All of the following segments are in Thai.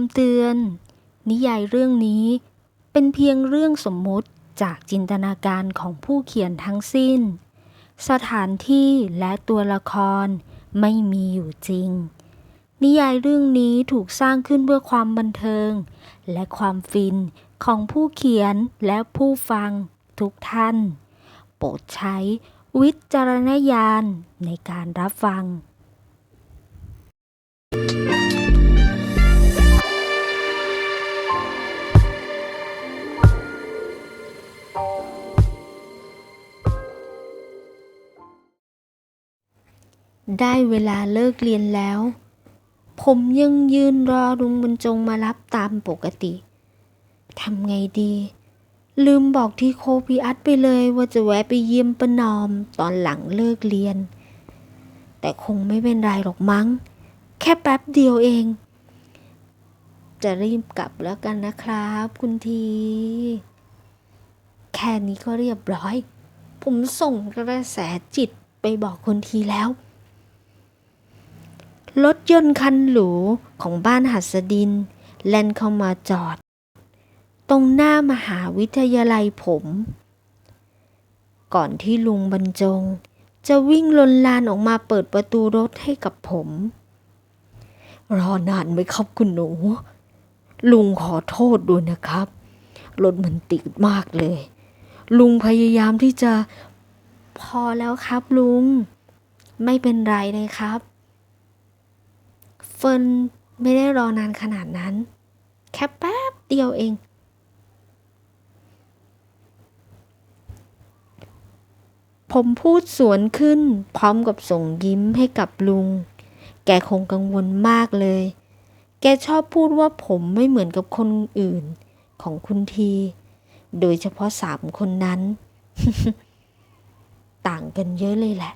ำเตือน นิยายเรื่องนี้ เป็นเพียงเรื่องสมมุติจากจินตนาการของผู้เขียนทั้งสิ้น สถานที่และตัวละครไม่มีอยู่จริง นิยายเรื่องนี้ถูกสร้างขึ้นเพื่อความบันเทิง และความฟินของผู้เขียนและผู้ฟังทุกท่าน โปรดใช้วิจารณญาณในการรับฟัง ได้เวลาเลิกเรียนแล้ว ผมยังยืนรอลุงบรรจงมารับตามปกติทำไงดี ลืมบอกที่โคพีอัดไปเลยว่าจะแวะไปเยี่ยมประนอมตอนหลังเลิกเรียน แต่คงไม่เป็นไรหรอกมั้ง แค่แป๊บเดียวเอง จะรีบกลับแล้วกันนะครับ คุณที แค่นี้ก็เรียบร้อย ผมส่งกระแสจิตไปบอกคุณทีแล้ว รถยนต์คันหรูของบ้านหัสดิน แล่นเข้ามาจอด ตรงหน้ามหาวิทยาลัยผม ก่อนที่ลุงบรรจง จะวิ่งลนลานออกมาเปิดประตูรถให้กับผม รอนานไหมครับคุณหนู ลุงขอโทษด้วยนะครับ รถมันติดมากเลย ลุงพยายามที่จะพอแล้วครับลุง ไม่เป็นไรเลยครับ เฟิร์นไม่ได้รอนานขนาดนั้น แค่แป๊บเดียวเอง ผมพูดสวนขึ้น พร้อมกับส่งยิ้มให้กับลุง แกคงกังวลมากเลย แกชอบพูดว่าผมไม่เหมือนกับคนอื่นของคุณที โดยเฉพาะสามคนนั้น ต่างกันเยอะเลยแหละ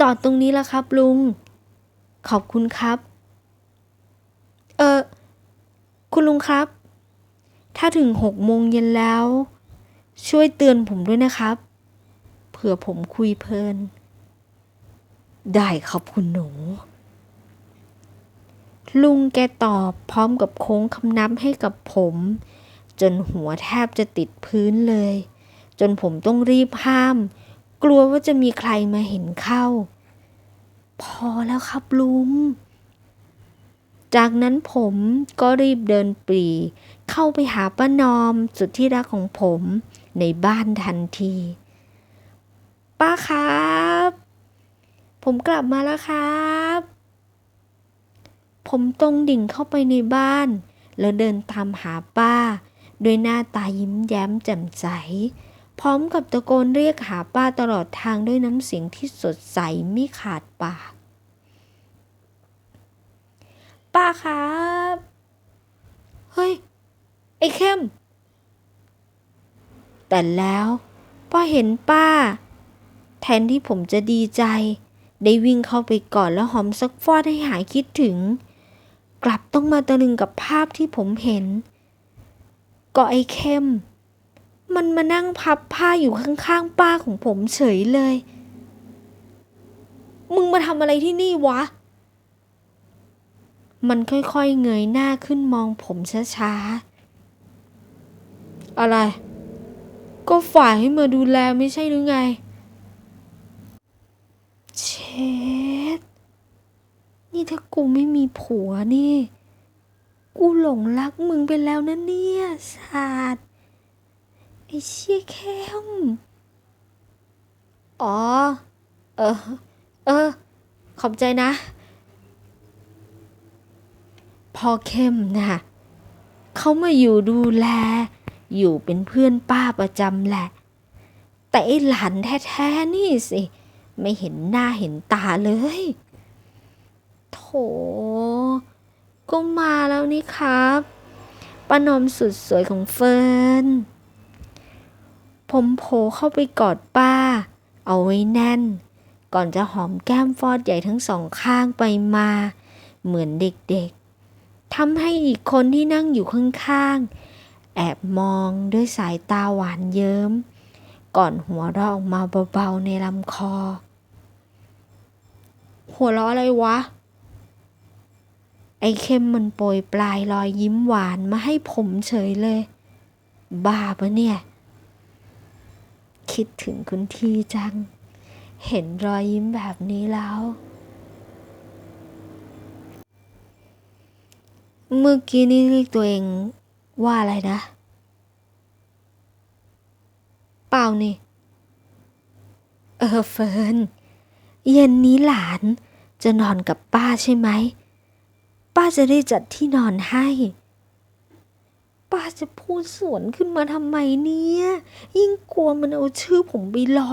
จอดตรงนี้แล้วครับลุง ขอบคุณครับ เออ คุณลุงครับ ถ้าถึงหกโมงเย็นแล้ว ช่วยเตือนผมด้วยนะครับ เผื่อผมคุยเพลิน ได้ครับคุณหนู ลุงแกตอบพร้อมกับโค้งคำนับให้กับผม จนหัวแทบจะติดพื้นเลย จนผมต้องรีบห้าม กลัวว่าจะมีใครมาเห็นเข้า พอแล้วครับลุง จากนั้นผมก็รีบเดินปรี เข้าไปหาป้านอมสุดที่รักของผมในบ้านทันที ป้าครับ ผมกลับมาแล้วครับ ผมตรงดิ่งเข้าไปในบ้าน แล้วเดินตามหาป้าโดยหน้าตายิ้มแย้มแจ่มใส พร้อมกับตะโกนเรียกหาป้าตลอดทางด้วยน้ำเสียงที่สดใสไม่ขาดปาก ป้าครับ เฮ้ย ไอ้เข้ม แต่แล้วพอเห็นป้า แทนที่ผมจะดีใจ ได้วิ่งเข้าไปก่อดแล้วหอมซักฟอดให้หายคิดถึง กลับต้องมาตะลึงกับภาพที่ผมเห็น ก็ไอ้เข้ม มันมานั่งพับผ้าอยู่ข้างๆป้าของผมเฉยเลย มึงมาทำอะไรที่นี่วะ มันค่อยๆเงยหน้าขึ้นมองผมช้าๆ อะไร ก็ฝ่ายให้มาดูแลไม่ใช่หรือไง เชดนี่ถ้ากูไม่มีผัวนี่ กูหลงรักมึงไปแล้วนะเนี่ยสาด อ้เชี่ยเข้มอ๋อ เออ เออ ขอบใจนะ พอเข้มนะ่ะเขามาอยู่ดูแล อยู่เป็นเพื่อนป้าประจำแหละ แต่ไอ้หลานแท้ๆนี่สิ ไม่เห็นหน้าเห็นตาเลย โถ ก็มาแล้วนี่ครับป้านมสุดสวยของเฟิร์น ผมโผล่เข้าไปกอดป้า เอาไว้แน่น ก่อนจะหอมแก้มฟอดใหญ่ทั้งสองข้างไปมา เหมือนเด็กๆทำให้อีกคนที่นั่งอยู่ข้างๆ แอบมองด้วยสายตาหวานเยิ้ม ก่อนหัวเราะออกมาเบาๆในลำคอ หัวเราะอะไรวะ ไอ้เข้มมันโปรยปลายรอยยิ้มหวานมาให้ผมเฉยเลย บ้าปะเนี่ย คิดถึงคุณทีจัง เห็นรอยยิ้มแบบนี้แล้ว เมื่อกี้นี่เรียกตัวเองว่าอะไรนะ เปล่านี่ เออเฟิร์นเย็นนี้หลานจะนอนกับป้าใช่ไหม ป้าจะได้จัดที่นอนให้ ป้าจะพูดสวนขึ้นมาทำไมเนี่ย ยิ่งกลัวมันเอาชื่อผมไปล้อ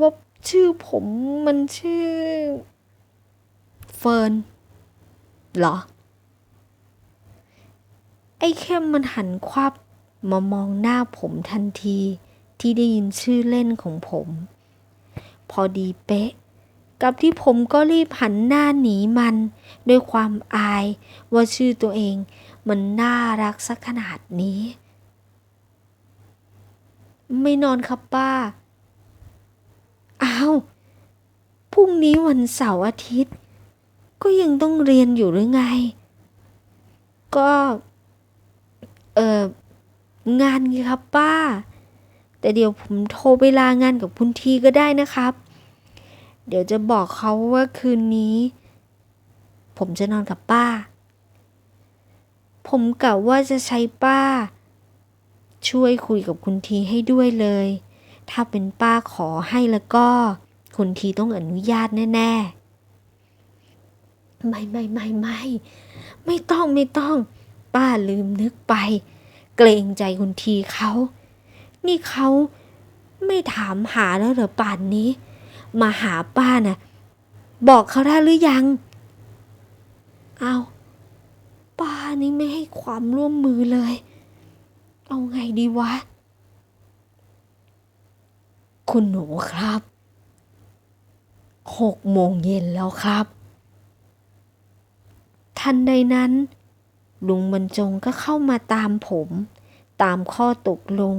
ว่าชื่อผมมันชื่อ เฟิร์นเหรอ ไอ้เข้มมันหันควับมามองหน้าผมทันทีที่ได้ยินชื่อเล่นของผม พอดีเป๊ะ กับที่ผมก็รีบหันหน้าหนีมัน ด้วยความอายว่าชื่อตัวเอง มันน่ารักสักขนาดนี้ ไม่นอนครับป้า อ้าว พรุ่งนี้วันเสาร์อาทิตย์ ก็ยังต้องเรียนอยู่หรือไง ก็ เอองานไงครับป้า แต่เดี๋ยวผมโทรไปลางานกับคุณทีก็ได้นะครับ เดี๋ยวจะบอกเขาว่าคืนนี้ ผมจะนอนกับป้า ผมกะว่าจะใช้ป้า ช่วยคุยกับคุณทีให้ด้วยเลย ถ้าเป็นป้าขอให้แล้วก็ คุณทีต้องอนุญาตแน่ๆ ไม่ไม่ไม่ไม่ไม่ต้องไม่ต้อง ป้าลืมนึกไป เกรงใจคุณทีเขา นี่เขาไม่ถามหาแล้วเหรอป่านนี้ มาหาป้าน่ะบอกเขาได้หรือยัง เอาป้านี่ไม่ให้ความร่วมมือเลย เอาไงดีวะ คุณหนูครับหกโมงเย็นแล้วครับ ทันใดนั้น ลุงบรรจงก็เข้ามาตามผม ตามข้อตกลง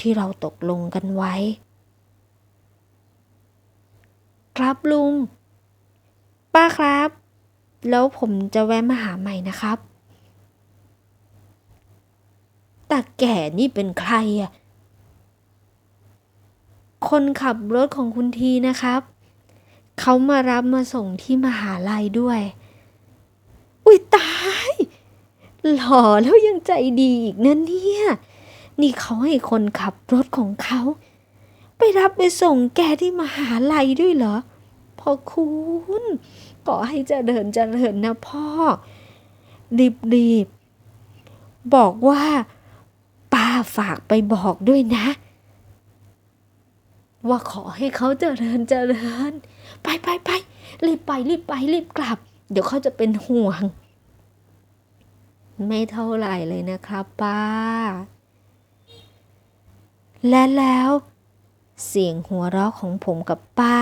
ที่เราตกลงกันไว้ ครับลุง ป้าครับ แล้วผมจะแวะมาหาใหม่นะครับตาแก่นี่เป็นใครอะ คนขับรถของคุณทีนะครับ เขามารับมาส่งที่มหาลัยด้วย อุ้ยตาย หล่อแล้วยังใจดีอีกนะเนี่ย นี่เขาให้คนขับรถของเขา ไปรับไปส่งแกที่มหาลัยด้วยเหรอพ่อคุณขอให้เจริญเจริญนะพ่อรีบรีบๆบอกว่าป้าฝากไปบอกด้วยนะ ว่าขอให้เขาเจริญเจริญ ไปไปไปรีบไปรีบไปรีบกลับ เดี๋ยวเขาจะเป็นห่วง ไม่เท่าไหร่เลยนะครับป้า และแล้ว เสียงหัวเราะของผมกับป้า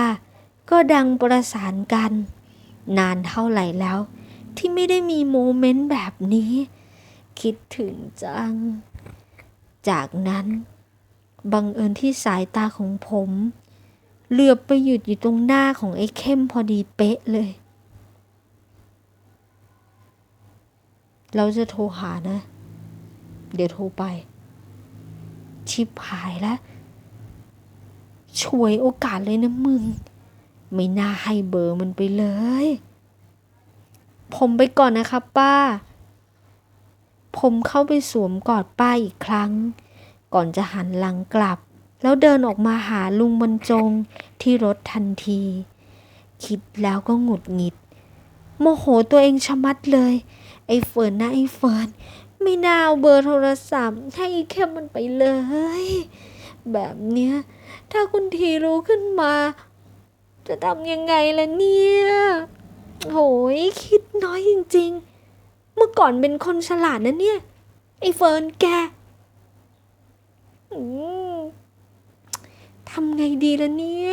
ก็ดังประสานกัน นานเท่าไหร่แล้ว ที่ไม่ได้มีโมเมนต์แบบนี้ คิดถึงจัง จากนั้น บังเอิญที่สายตาของผม เหลือบไปหยุดอยู่ตรงหน้าของไอ้เข้มพอดีเป๊ะเลย เราจะโทรหานะ เดี๋ยวโทรไป ชิบหายแล้ว ช่วยโอกาสเลยนะมึง ไม่น่าให้เบอร์มันไปเลย ผมไปก่อนนะครับป้า ผมเข้าไปสวมกอดป้าอีกครั้ง ก่อนจะหันหลังกลับ แล้วเดินออกมาหาลุงบรรจงที่รถทันที คิดแล้วก็หงุดหงิด โมโหตัวเองชะมัดเลย ไอ้เฟิร์นนะไอ้เฟิร์นไม่น่าเอาเบอร์โทรศัพท์ให้แค่มันไปเลย แบบเนี้ย ถ้าคุณทีรู้ขึ้นมา จะทำยังไงล่ะเนี่ยโหยคิดน้อยจริง ๆ เมื่อก่อนเป็นคนฉลาดนะเนี่ย ไอ้เฟิร์นแกทำไงดีล่ะเนี่ย